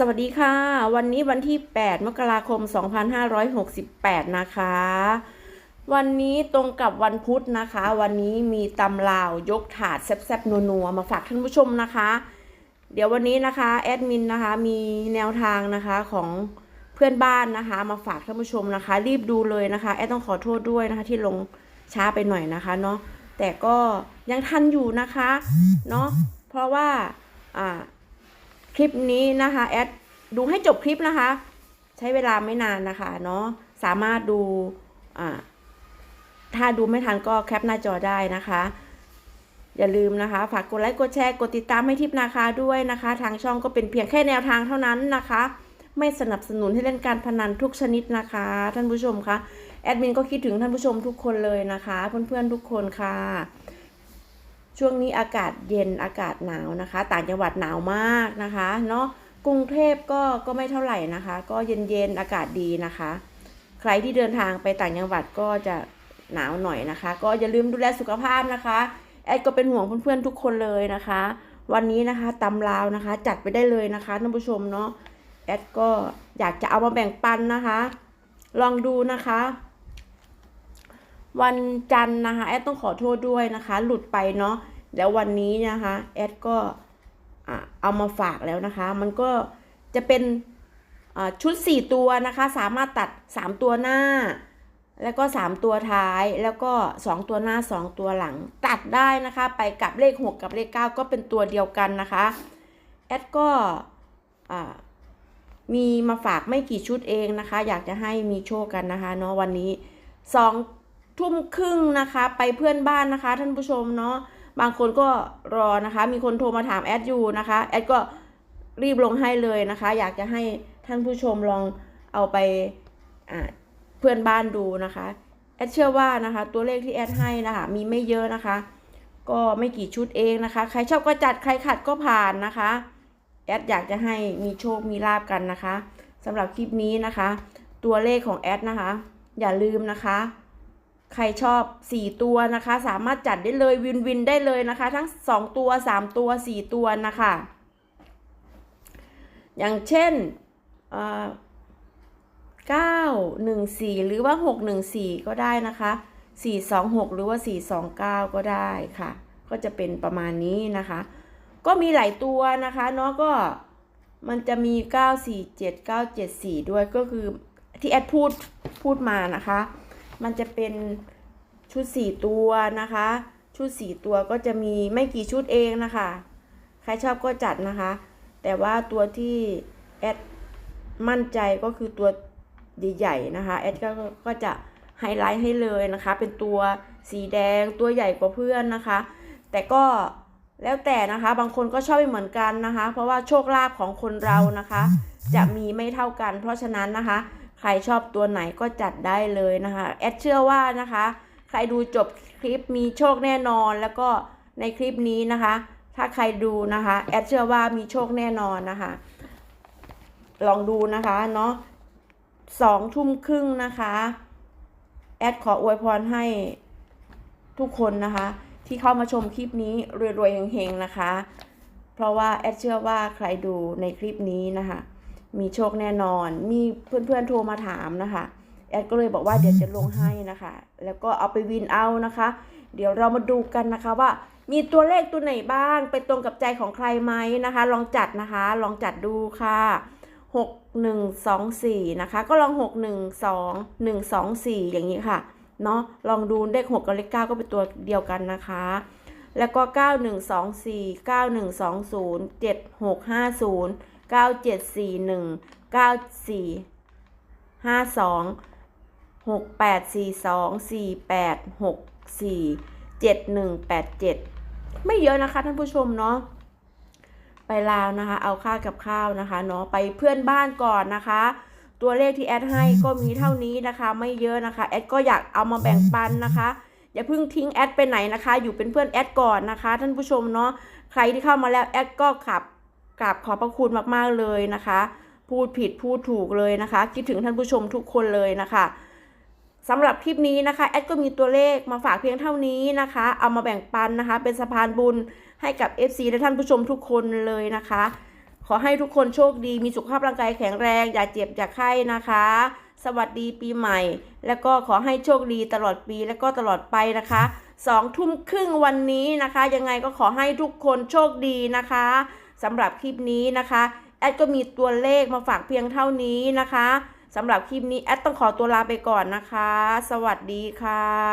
สวัสดีค่ะ วันนี้วันที่ 8 มกราคม 2568 นะคะ วันนี้ตรงกับวันพุธนะคะ วันนี้มีตำลาวยกถาดแซ่บๆนัวๆมาฝากท่านผู้ชมนะคะ เดี๋ยววันนี้นะคะแอดมินนะคะมีแนวทางนะคะของเพื่อนบ้านนะคะ มาฝากท่านผู้ชมนะคะ รีบดูเลยนะคะแอดต้องขอโทษด้วยนะคะ ที่ลงช้าไปหน่อยนะคะเนาะแต่ก็ยังทันอยู่นะคะเนาะเพราะว่าอ่า คลิปนี้นะคะแอดดูให้จบคลิปนะคะ ใช้เวลาไม่นานนะคะเนาะสามารถดูถ้าดูไม่ทันก็แคปหน้าจอได้นะคะ อย่าลืมนะคะ ฝากกดไลค์กดแชร์กดติดตามให้ทิปนาคาด้วยนะคะ ทางช่องก็เป็นเพียงแค่แนวทางเท่านั้นนะคะ ไม่สนับสนุนให้เล่นการพนันทุกชนิดนะคะ ท่านผู้ชมคะแอดมินก็คิดถึงท่านผู้ชมทุกคนเลยนะคะ เพื่อนๆทุกคนค่ะ ช่วงนี้อากาศเย็นอากาศหนาวนะคะ ต่างจังหวัดหนาวมากนะคะเนาะกรุงเทพก็ก็ไม่เท่าไหร่นะคะ ก็เย็นๆอากาศดีนะคะ ใครที่เดินทางไปต่างจังหวัดก็จะหนาวหน่อยนะคะ ก็อย่าลืมดูแลสุขภาพนะคะแอดก็เป็นห่วงเพื่อนๆทุกคนเลยนะคะ วันนี้นะคะตำลาวนะคะ จัดไปได้เลยนะคะท่านผู้ชมเนาะแอดก็อยากจะเอามาแบ่งปันนะคะ ลองดูนะคะ วันจันทร์นะคะ แอดต้องขอโทษด้วยนะคะ หลุดไปเนาะแล้ววันนี้นะคะ แอดก็เอามาฝากแล้วนะคะ มันก็จะเป็นชุด 4 ตัวนะคะ สามารถตัด 3 ตัวหน้า แล้วก็ 3 ตัวท้ายแล้วก็ 2 ตัวหน้า 2 ตัวหลัง ตัดได้นะคะ ไปกับเลข 6 กับเลข 9 ก็เป็นตัวเดียวกันนะคะ แอดก็มีมาฝากไม่กี่ชุดเองนะคะ อยากจะให้มีโชคกันนะคะเนาะวันนี้สอง ทุ่มครึ่งนะคะ ไปเพื่อนบ้านนะคะ ท่านผู้ชมเนาะบางคนก็รอนะคะ มีคนโทรมาถามแอดอยู่นะคะแอดก็รีบลงให้เลยนะคะ อยากจะให้ท่านผู้ชมลองเอาไปเพื่อนบ้านดูนะคะแอดเชื่อว่านะคะ ตัวเลขที่แอดให้นะคะ มีไม่เยอะนะคะ ก็ไม่กี่ชุดเองนะคะ ใครชอบก็จัดใครขัดก็ผ่านนะคะแอดอยากจะให้มีโชคมีลาบกันนะคะสำหรับคลิปนี้นะคะ ตัวเลขของแอดนะคะ อย่าลืมนะคะ ครชอบ 4 ตัวนะคะ สามารถจัดได้เลยวินวินได้เลยนะคะ ทั้ง 2 ตัว 3 ตัว 4 ตัวนะคะ อย่างเช่นเก้าหนึ่งสี่หรือว่าหกหนึ่งสี่ก็ได้นะคะสี่สองหกหรือว่าสี่สองเก้าก็ได้ค่ะ ก็จะเป็นประมาณนี้นะคะ ก็มีหลายตัวนะคะเนาะก็มันจะมีเก้าสี่เจ็ดเก้าเจ็ดสี่ด้วยก็คือที่แอดพูดพูดมานะคะ มันจะเป็นชุดสี่ตัวนะคะ ชุดสี่ตัวก็จะมีไม่กี่ชุดเองนะคะ ใครชอบก็จัดนะคะ แต่ว่าตัวที่แอดมั่นใจก็คือตัวใหญ่ๆนะคะแอดก็ก็จะไฮไลท์ให้เลยนะคะ เป็นตัวสีแดงตัวใหญ่กว่าเพื่อนนะคะ แต่ก็แล้วแต่นะคะ บางคนก็ชอบไม่เหมือนกันนะคะ เพราะว่าโชคลาภของคนเรานะคะ จะมีไม่เท่ากัน เพราะฉะนั้นนะคะ ใครชอบตัวไหนก็จัดได้เลยนะคะ แอดเชื่อว่านะคะ ใครดูจบคลิปมีโชคแน่นอนแล้วก็ในคลิปนี้นะคะ ถ้าใครดูนะคะ แอดเชื่อว่ามีโชคแน่นอนนะคะ ลองดูนะคะเนาะสองทุ่มครึ่งนะคะ แอดขออวยพรให้ทุกคนนะคะ ที่เข้ามาชมคลิปนี้รวยๆเฮงๆนะคะ เพราะว่าแอดเชื่อว่าใครดูในคลิปนี้นะคะ มีโชคแน่นอน มีเพื่อนๆโทรมาถามนะคะ แอดก็เลยบอกว่าเดี๋ยวจะลงให้นะคะ แล้วก็เอาไปวินเอานะคะ เดี๋ยวเรามาดูกันนะคะว่ามีตัวเลขตัวไหนบ้าง ไปตรงกับใจของใครไหมนะคะ ลองจัดนะคะ ลองจัดดูค่ะหกหนึ่งสองสี่นะคะ ก็ลองหกหนึ่งสองหนึ่งสองสี่อย่างนี้ค่ะเนาะลองดูเลขหกกับเลขเก้าก็เป็นตัวเดียวกันนะคะ แล้วก็เก้าหนึ่งสองสี่เก้าหนึ่งสองศูนย์เจ็ดหกห้าศูนย์ เก้าเจ็ดสี่หนึ่งเก้าสี่ห้าสองหกแปดสี่สองสี่แปดหกสี่เจ็ดหนึ่งแปดเจ็ดไม่เยอะนะคะท่านผู้ชมเนาะไปลาวนะคะ เอาค่ากับข้าวนะคะเนาะไปเพื่อนบ้านก่อนนะคะ ตัวเลขที่แอดให้ก็มีเท่านี้นะคะ ไม่เยอะนะคะแอดก็อยากเอามาแบ่งปันนะคะอย่าเพิ่งทิ้งแอดไปไหนนะคะ อยู่เป็นเพื่อนแอดก่อนนะคะ ท่านผู้ชมเนาะใครที่เข้ามาแล้วแอดก็ขับ กราบขอบพระคุณมากๆเลยนะคะ พูดผิดพูดถูกเลยนะคะ คิดถึงท่านผู้ชมทุกคนเลยนะคะสำหรับคลิปนี้นะคะแอดก็มีตัวเลขมาฝากเพียงเท่านี้นะคะ เอามาแบ่งปันนะคะ เป็นสะพานบุญให้กับ FC และท่านผู้ชมทุกคนเลยนะคะ ขอให้ทุกคนโชคดี มีสุขภาพร่างกายแข็งแรง อย่าเจ็บอย่าไข้นะคะ สวัสดีปีใหม่ แล้วก็ขอให้โชคดีตลอดปีแล้วก็ตลอดไปนะคะสองทุ่มครึ่งวันนี้นะคะ ยังไงก็ขอให้ทุกคนโชคดีนะคะ สำหรับคลิปนี้นะคะแอดก็มีตัวเลขมาฝากเพียงเท่านี้นะคะสำหรับคลิปนี้แอดต้องขอตัวลาไปก่อนนะคะ สวัสดีค่ะ